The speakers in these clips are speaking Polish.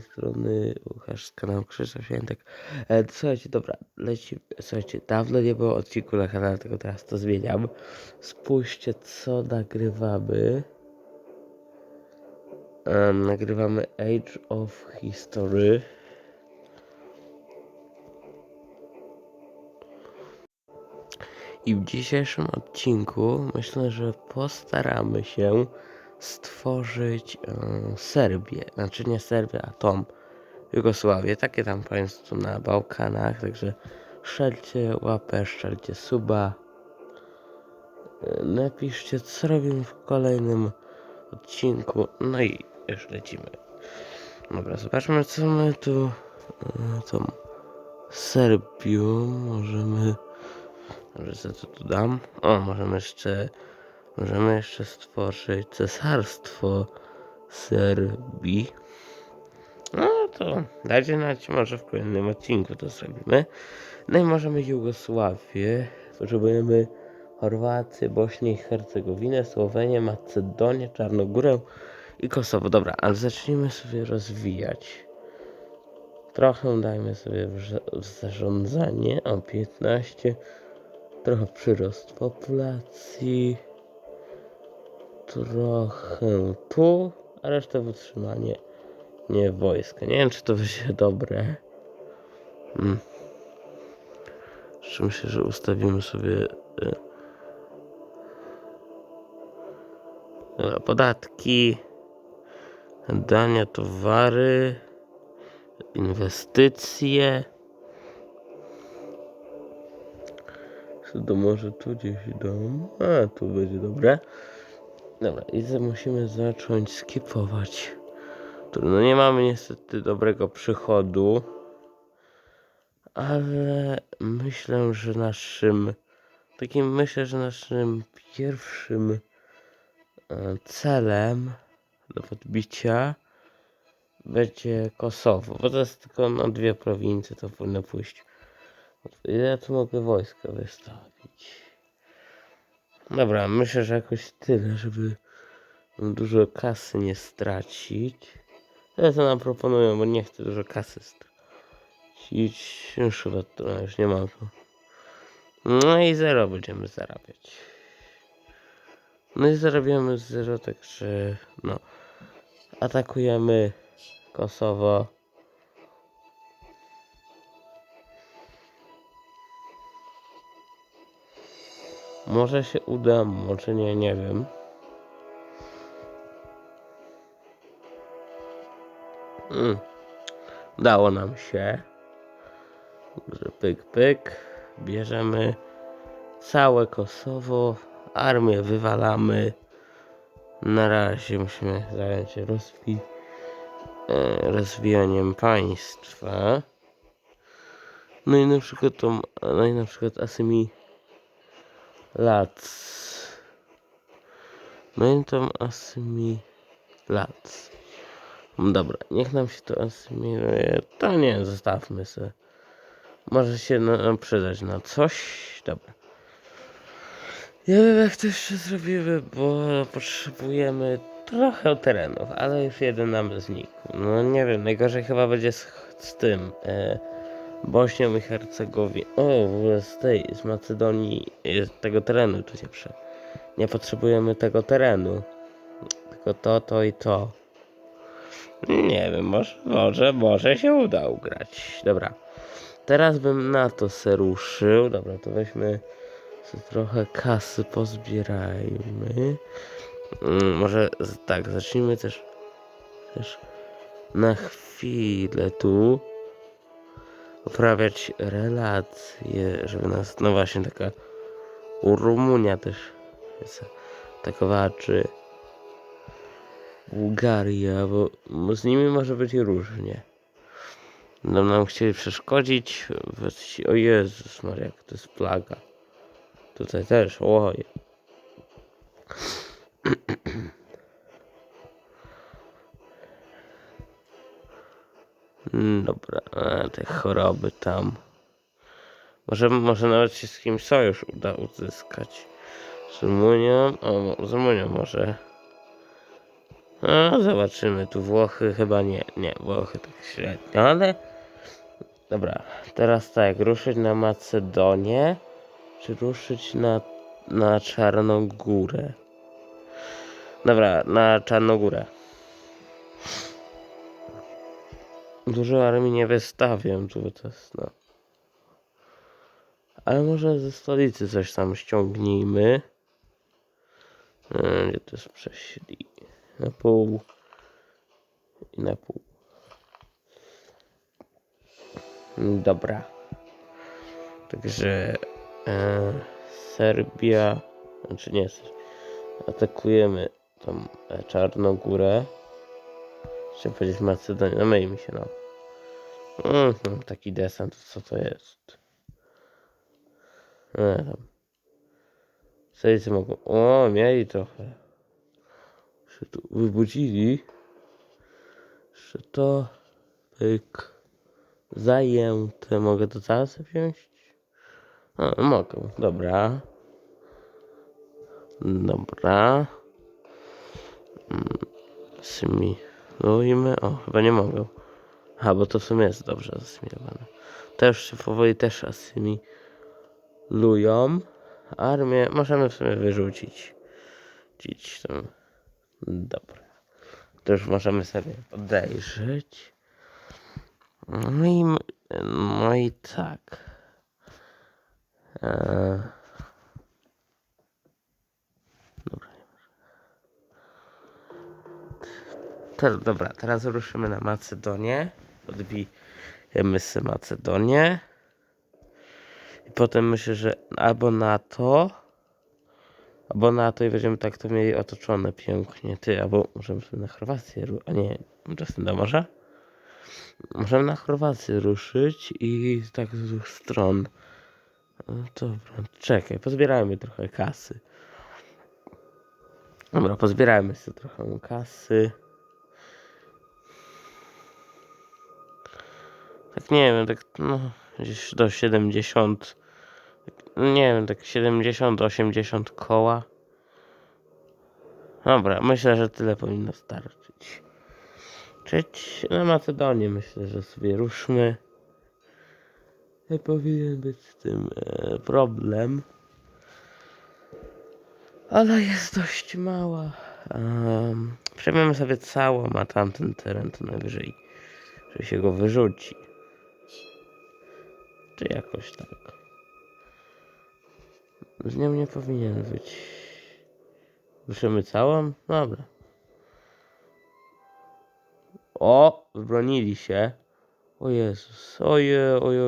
strony Łukasz z kanału Krzysztof Świętek. E, słuchajcie, dobra, leci. Słuchajcie, dawno nie było odcinku na kanale, tylko teraz to zmieniam. Spójrzcie, co nagrywamy. Nagrywamy Age of History. I w dzisiejszym odcinku myślę, że postaramy się stworzyć e, Serbię. Znaczy nie Serbię, a tą Jugosławię. Takie tam państwo na Bałkanach. Także strzelcie łapę, strzelcie suba. E, napiszcie, co robimy w kolejnym odcinku. No i już lecimy. Dobra, zobaczmy, co my tu e, tą Serbią możemy. Może co tu dam? O, możemy jeszcze. Możemy jeszcze stworzyć cesarstwo Serbii. No to dajcie znać, może w kolejnym odcinku to zrobimy. No i możemy Jugosławię. Potrzebujemy Chorwację, Bośnię i Hercegowinę, Słowenię, Macedonię, Czarnogórę i Kosowo. Dobra, ale zacznijmy sobie rozwijać. Trochę dajmy sobie w, za- w zarządzanie. O 15. Trochę przyrost populacji. Trochę tu, a resztę w utrzymanie nie wojska. Nie wiem, czy to będzie dobre. Hmm. Myślę, że ustawimy sobie y, podatki, dania, towary, inwestycje. Co to może tu gdzieś dom? A, tu będzie dobre. Dobra, i musimy zacząć skipować. Trudno, nie mamy niestety dobrego przychodu. Ale myślę, że naszym takim myślę, że naszym pierwszym e, celem do podbicia będzie Kosowo, bo to jest tylko na dwie prowincje, to powinno pójść. Ja tu mogę wojska wystawić? Dobra, myślę, że jakoś tyle, żeby dużo kasy nie stracić. Ale to nam proponują, bo nie chcę dużo kasy stracić. Już chyba już nie mam. No i zero będziemy zarabiać. No i zarabiamy zero, także no. Atakujemy Kosowo. Może się uda, może nie, nie wiem. Mm. Udało nam się. Także pyk, pyk. Bierzemy całe Kosowo. Armię wywalamy. Na razie musimy zająć się rozwi e, rozwijaniem państwa. No i na przykład tą, no i na przykład asymi lat. No i tam asymilac. Dobra, niech nam się to asymiluje. To nie, zostawmy se. Może się na, przydać na coś. Dobra. Ja wiem jak to jeszcze zrobimy, bo potrzebujemy trochę terenów, ale już jeden nam znikł. No nie wiem, najgorzej chyba będzie z, z tym. E, Bośnią i Hercegowiną. O, w ogóle z tej, z Macedonii, e, tego terenu tu się prze. Nie potrzebujemy tego terenu. Tylko to, to i to. Nie wiem, może, może, może się uda ugrać. Dobra. Teraz bym na to se ruszył. Dobra, to weźmy trochę kasy, pozbierajmy. Mm, może z- tak, zacznijmy też, też na chwilę tu poprawiać relacje, żeby nas, no właśnie taka Rumunia też jest atakowała, czy Bułgaria, bo, z nimi może być różnie. Będą nam chcieli przeszkodzić. O Jezus Maria, jak to jest plaga. Tutaj też, oj. Dobra, a te choroby tam. Może, może nawet się z kimś sojusz uda uzyskać. Z Rumunią, o, z Rumunią może. No, zobaczymy. Tu Włochy chyba nie. Nie, Włochy tak średnio, ale... Dobra, teraz tak, ruszyć na Macedonię, czy ruszyć na, na Czarną Górę? Dobra, na Czarnogórę. Dużo armii nie wystawiam tu, jest no. Ale może ze stolicy coś tam ściągnijmy. E, Gdzie to jest prześlij? Na pół i na pół. Mm, Dobra. Także e, Serbia, znaczy nie, atakujemy tą e, Czarnogórę. Chciałem powiedzieć Macedonię, no myj mi się no. Mm, no, taki desant, co to jest? E, tam. Sejcy mogą, o, mieli trochę. Się tu wybudzili. Jeszcze to, pyk, zajęte. Mogę to teraz wziąć? A, mogę, dobra. Dobra. Mm, Symilujmy. O, chyba nie mogę. A, bo to w sumie jest dobrze zasymilowane. Też się powoli też asymilują. Armię możemy w sumie wyrzucić. Dziś tam. Dobra. To już możemy sobie podejrzeć. No i, no i tak. Eee. Te, dobra, teraz ruszymy na Macedonię. Odbijemy sobie Macedonię. I potem myślę, że albo na to, albo na to i będziemy tak to mieli otoczone pięknie. Ty, albo możemy sobie na Chorwację, a nie, czasem do morza. Możemy na Chorwację ruszyć i tak z dwóch stron. No dobra, czekaj, pozbierajmy trochę kasy. Dobra, pozbierajmy sobie trochę kasy. Nie wiem, tak no gdzieś do 70. Nie wiem, tak 70-80 koła. Dobra, myślę, że tyle powinno starczyć. Cześć na Macedonię myślę, że sobie ruszmy. Nie powinien być z tym e, problem. Ale jest dość mała. Um, przejmiemy sobie całą, a tamten teren to najwyżej, że się go wyrzuci. Czy jakoś tak. Z nią nie powinien być. Ruszymy całą? Dobra. O, wybronili się. O Jezus, oje, oje,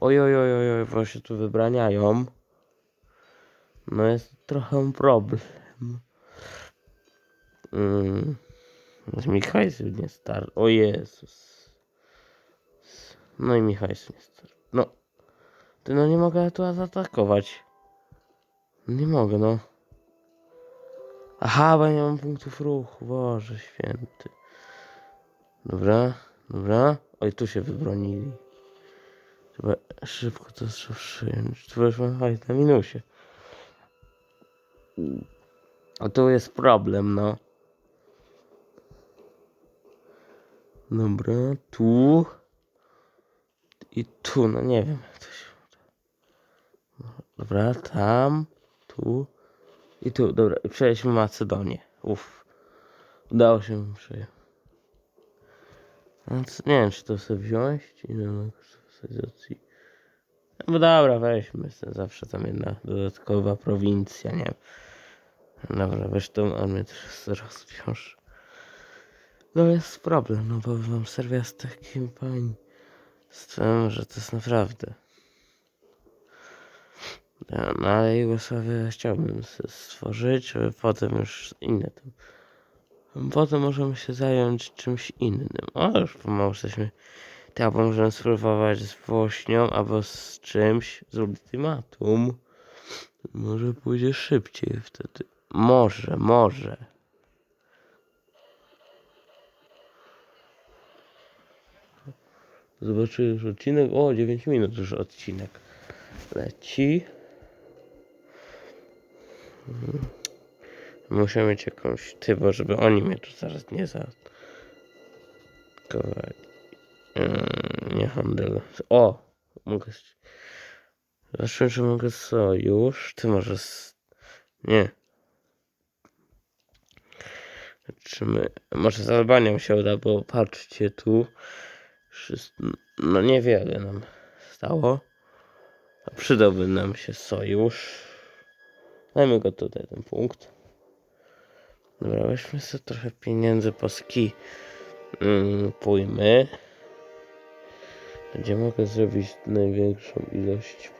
oje, oje, bo się tu wybraniają. No jest trochę problem. Mm. Z Michajsu nie star. O Jezus. No i Michajsu nie star. No. Ty no nie mogę tu zaatakować. Nie mogę no. Aha, bo nie mam punktów ruchu. Boże święty. Dobra, dobra. Oj, tu się wybronili. Trzeba szybko to przyjąć. Tu już mam hajs na minusie. A tu jest problem, no. Dobra, tu. I tu, no nie wiem jak to się uda. Dobra, tam, tu i tu. Dobra, i przejdźmy Macedonię. Uff. Udało się przejąć. No, nie wiem, czy to sobie wziąć, nie mam specjalizacji. No dobra, weźmy sobie zawsze tam jedna dodatkowa prowincja, nie wiem. Dobra, weź tą armię też rozwiąż. No jest problem, no bo wam Serbia z takim państwem, że to jest naprawdę. Ja, No ale Jugosławię chciałbym stworzyć, żeby potem już inne tam. Potem możemy się zająć czymś innym. O, już pomału jesteśmy. Albo możemy spróbować z Włośnią, albo z czymś, z ultimatum. Może pójdzie szybciej wtedy. Może, może. Zobaczymy już odcinek. O, 9 minut już odcinek leci. Mhm. Muszę mieć jakąś tybo, żeby oni mnie tu zaraz nie za... Kowali. Yy, nie handel. O! Mogę... Zobaczymy, czy mogę sojusz. Ty może... Nie. Zobaczymy. Może z Albanią się uda, bo patrzcie tu. Wszystko... No niewiele nam stało. A przydałby nam się sojusz. Dajmy go tutaj, ten punkt. Dobra, weźmy sobie trochę pieniędzy po ski. Mm, pójmy. Gdzie mogę zrobić największą ilość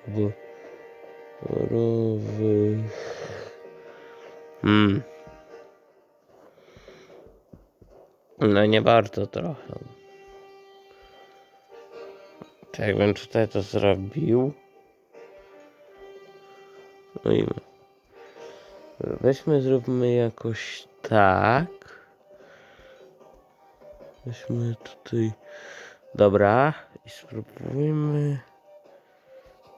poborowych? Hmm. No nie bardzo trochę. Jakbym tutaj to zrobił. No i weźmy, zróbmy jakoś tak. Weźmy tutaj. Dobra. I spróbujmy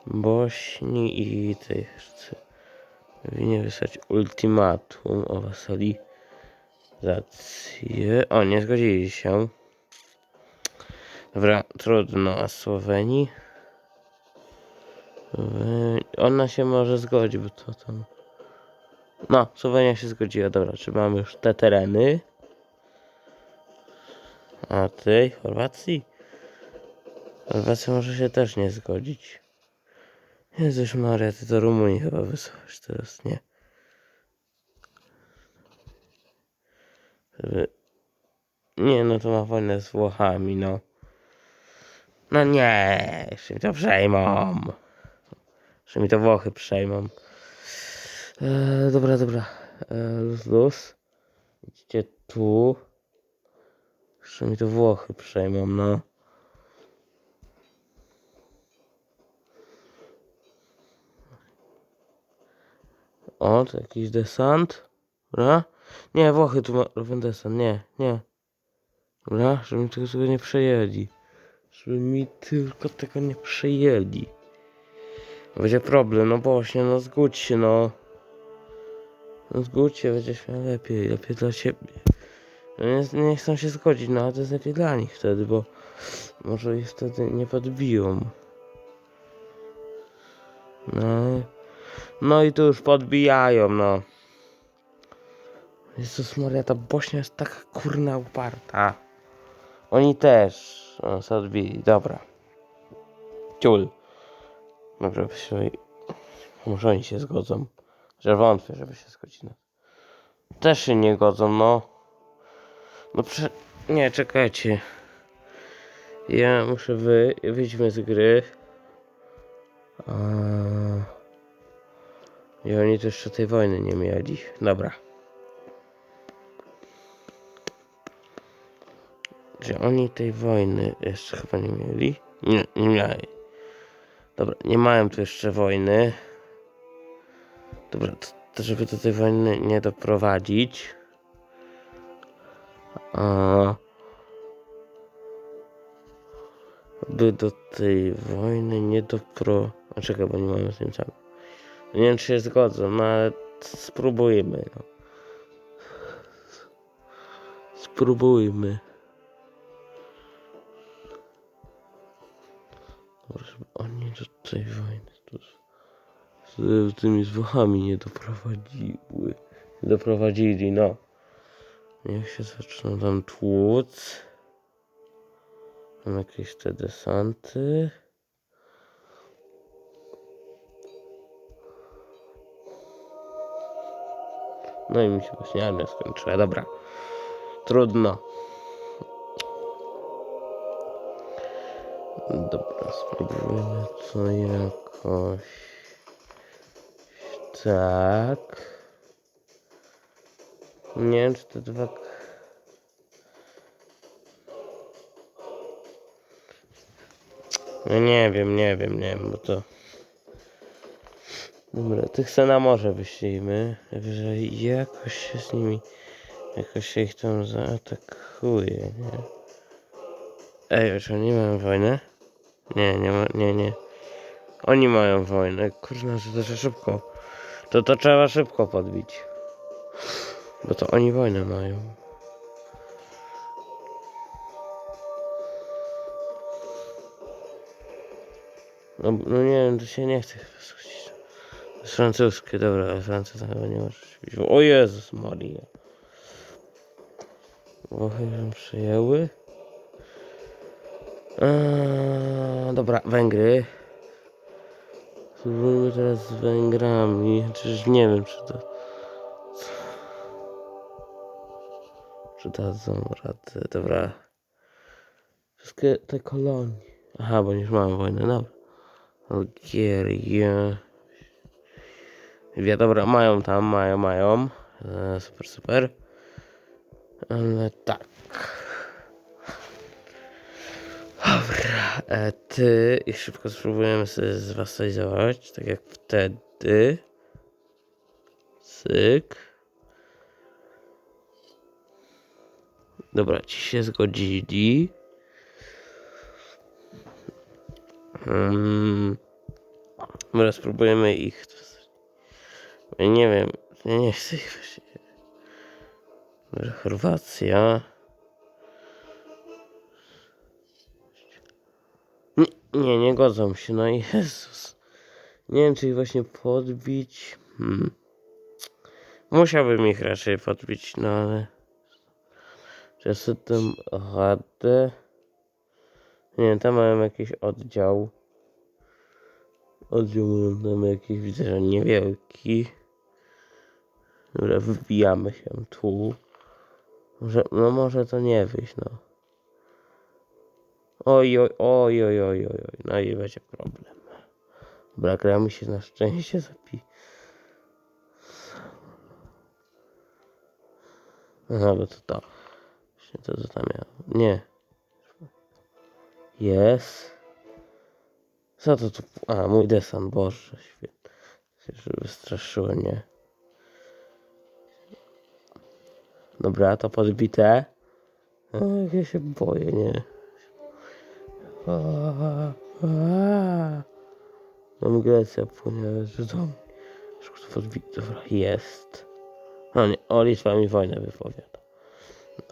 Bośni i chcę nie wysłać ultimatum o wasalizację. O, nie zgodzili się. Dobra, trudno, a Słowenii? Słowe- Ona się może zgodzi, bo to tam... No, Słowenia się zgodziła, dobra, czy mamy już te tereny? A tej Chorwacji? Chorwacja może się też nie zgodzić. Jezus Maria, ty do Rumunii chyba wysłałeś teraz, nie? Nie, no to ma wojnę z Włochami, no. No nie, jeszcze mi to przejmą. Jeszcze mi to Włochy przejmą. E, dobra, dobra. E, luz, luz. Idźcie tu. Jeszcze mi to Włochy przejmą, no. O, to jakiś desant. Dobra. Nie, Włochy tu robią desant. Nie, nie. Dobra, żeby mi tego, tego nie przejęli. Żeby mi tylko tego nie przejęli. Będzie problem, no właśnie, no zgódź się, no. No zgódź się, będziesz miał lepiej, lepiej dla siebie. No nie, nie chcą się zgodzić, no ale to jest lepiej dla nich wtedy, bo może ich wtedy nie podbiją. No, no i tu już podbijają, no. Jezus Maria, ta Bośnia jest taka kurna uparta. Oni też o, się odbili, dobra. Ciul. Dobra. Może oni się zgodzą. Że wątpię, żeby się zgodzili. Też się nie godzą, no. No prze... Nie, czekajcie. Ja muszę wy... Wyjdźmy z gry. A... I oni też jeszcze tej wojny nie mieli. Dobra. Że oni tej wojny jeszcze chyba nie mieli? Nie, nie mieli. Dobra, nie mają tu jeszcze wojny. Dobra, to, to żeby do tej wojny nie doprowadzić. A, by do tej wojny nie dopro... A czekaj, bo nie mamy z tym samym. Nie wiem, czy się zgodzą, no ale spróbujmy, no. Spróbujmy. Tej wojny tu z, z tymi Włochami nie doprowadziły. Nie doprowadzili, no. Niech się zaczną tam tłuc. Mam jakieś te desanty. No i mi się właśnie armia skończyła. Dobra. Trudno. Dobra, spróbujemy to jakoś tak. Nie wiem, czy te dwa... No nie wiem, nie wiem, nie wiem, bo to... Dobra, tych se na morze wyślijmy, że jakoś się z nimi, jakoś się ich tam zaatakuje, nie? Ej, czy oni mają wojnę? Nie, nie nie, nie. Oni mają wojnę, kurna, to, trzeba szybko. To to trzeba szybko podbić. Bo to oni wojnę mają. No, no nie wiem, to się nie chce jest francuskie, dobra, ale Francja tam chyba nie może być. O Jezus Maria. Włochy ją przyjęły. Eee, dobra, Węgry. Spróbujmy teraz z Węgrami. Chociaż nie wiem, czy to... Czy dadzą radę, dobra. Wszystkie te kolonie. Aha, bo już mamy wojnę, dobra. Algieria. Wie, dobra, mają tam, mają, mają. E, super, super. Ale tak. Dobra, e, ty i szybko spróbujemy sobie zwasalizować, tak jak wtedy. Syk. Dobra, ci się zgodzili. Hmm. Dobra, spróbujemy ich. Nie wiem, nie chcę ich Chorwacja. Nie, nie, godzą się, no Jezus. Nie wiem, czy ich właśnie podbić. Hmm. Musiałbym ich raczej podbić, no ale... Czy tam radę? Nie tam mają jakiś oddział. Oddział mają tam jakiś, widzę, że niewielki. Dobra, wbijamy się tu. Może, no może to nie wyjść, no. Oj, oj, oj, oj, oj, oj, no i będzie problem. Dobra, gra mi się na szczęście zapi. Aha, bo to to. Właśnie to, co tam miałem. Nie. Jest. Co to tu? A, mój desant, Boże, świetnie. Się że wystraszyło, nie? Dobra, to podbite. O, jak ja się boję, nie? Mam Grecja płynie, to podbite. Dobra, jest. O nie, o Litwa mi wojnę wypowiada.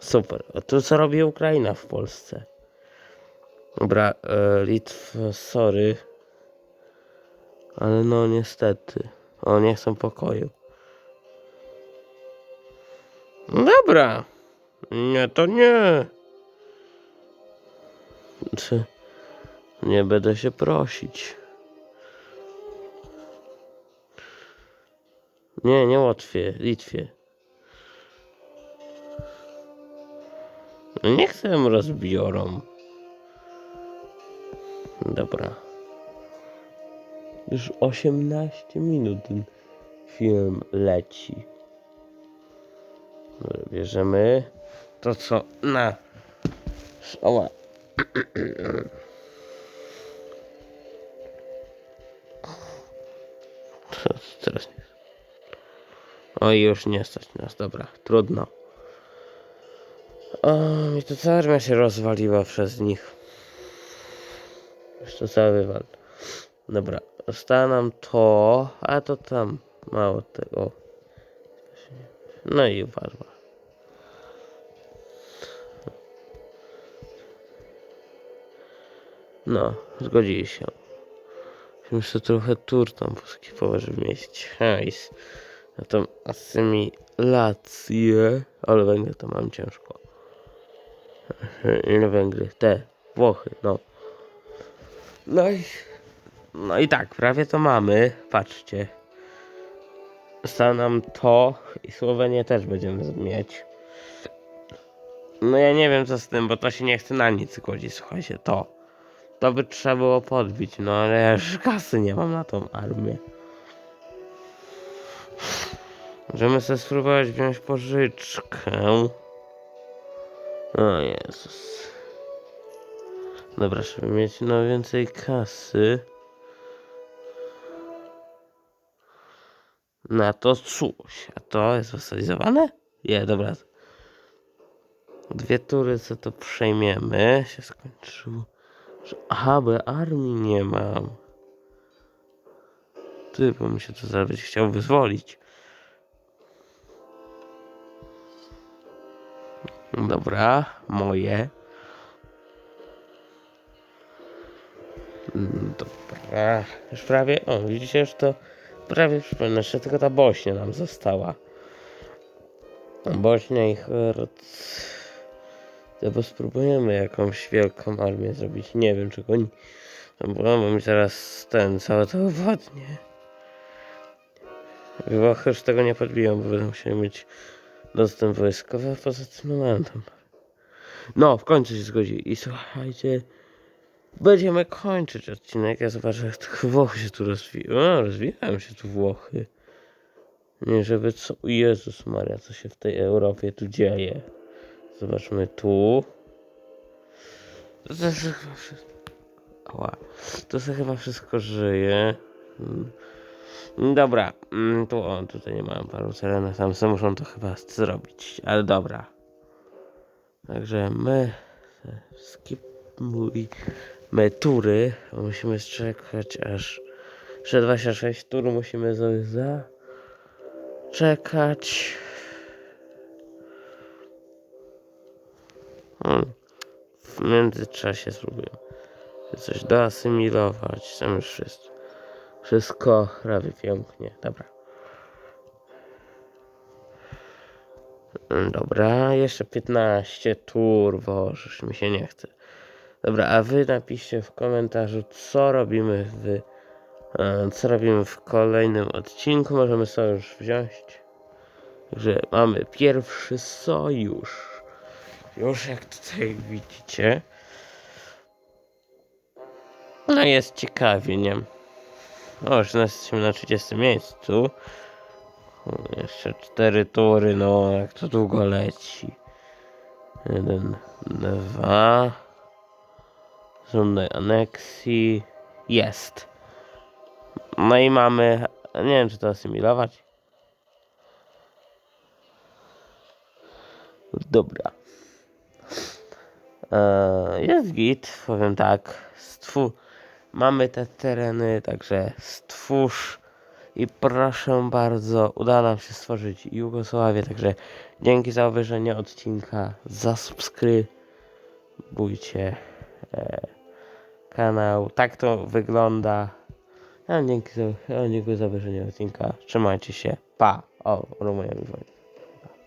Super. A tu co robi Ukraina w Polsce? Dobra, e, Litw, sorry. Ale no niestety. O, nie chcą pokoju. Dobra. Nie, to nie. Czy nie będę się prosić. Nie, nie Łotwie, Litwie. Nie chcę rozbiorą. Dobra. Już 18 minut ten film leci. Bierzemy to co na Oła. Co Teraz nie. Oj, już nie stać nas, dobra, trudno. O, mi to cała armia się rozwaliła przez nich. To cały wywal. Dobra, zostało nam to, a to tam mało tego. No i upadła. No, zgodzili się. Muszę trochę tur tam poskipować, żeby mieć hajs. Na tą asymilację. Ale Węgry to mam ciężko. Nie Węgry, te Włochy, no. No i, no i tak, prawie to mamy. Patrzcie. Zostało nam to i Słowenię też będziemy mieć. No ja nie wiem co z tym, bo to się nie chce na nic godzić, słuchajcie, to. To by trzeba było podbić, no ale ja już kasy nie mam na tą armię. Możemy sobie spróbować wziąć pożyczkę. O Jezus. Dobra, żeby mieć no więcej kasy. Na to coś. A to jest wasalizowane? Nie, dobra. Dwie tury, co to przejmiemy. Się skończyło. Że- Aha, bo ja armii nie mam. Ty, bo mi się to zaraz chciał wyzwolić. Dobra, moje. Dobra, już prawie, o widzicie, już to prawie przypomnę, jeszcze tylko ta Bośnia nam została. Bośnia i Herod. To spróbujemy jakąś wielką armię zrobić. Nie wiem, czego oni. No bo mi teraz ten cały to ładnie. Włochy już tego nie podbiją, bo będą musieli mieć dostęp wojskowy, poza tym mam tam. No, w końcu się zgodzi. I słuchajcie, będziemy kończyć odcinek. Ja zobaczę, jak Włochy się tu rozwijają. Rozwijają się tu Włochy. Nie, żeby co... Jezus Maria, co się w tej Europie tu dzieje. Zobaczmy tu. To też chyba wszystko... Ała. To sobie chyba wszystko żyje. Mm. Dobra, mm, tu o, tutaj nie mam paru terenów, tam sobie muszą to chyba zrobić, ale dobra. Także my skipujemy tury, musimy czekać aż jeszcze 26 tur musimy sobie zaczekać. Hmm. W międzyczasie spróbuję coś doasymilować, tam już wszystko. Wszystko prawie pięknie, dobra. Mm, Dobra, jeszcze 15 tur, bo już mi się nie chce. Dobra, a wy napiszcie w komentarzu, co robimy w, e, co robimy w kolejnym odcinku. Możemy sojusz wziąć. Że mamy pierwszy sojusz. Już jak tutaj widzicie. No jest ciekawie, nie? O, już jesteśmy na 30 miejscu. Jeszcze 4 tury, no jak to długo leci. Jeden, dwa. Żądaj aneksji. Jest. No i mamy. Nie wiem, czy to asymilować. Dobra. Eee, jest git, powiem tak. Stwu mamy te tereny, także stwórz i proszę bardzo, uda nam się stworzyć Jugosławię, także dzięki za obejrzenie odcinka, zasubskrybujcie e, kanał, tak to wygląda. A dzięki za, a dziękuję za obejrzenie odcinka, trzymajcie się, pa, o, Rumunia mi woli.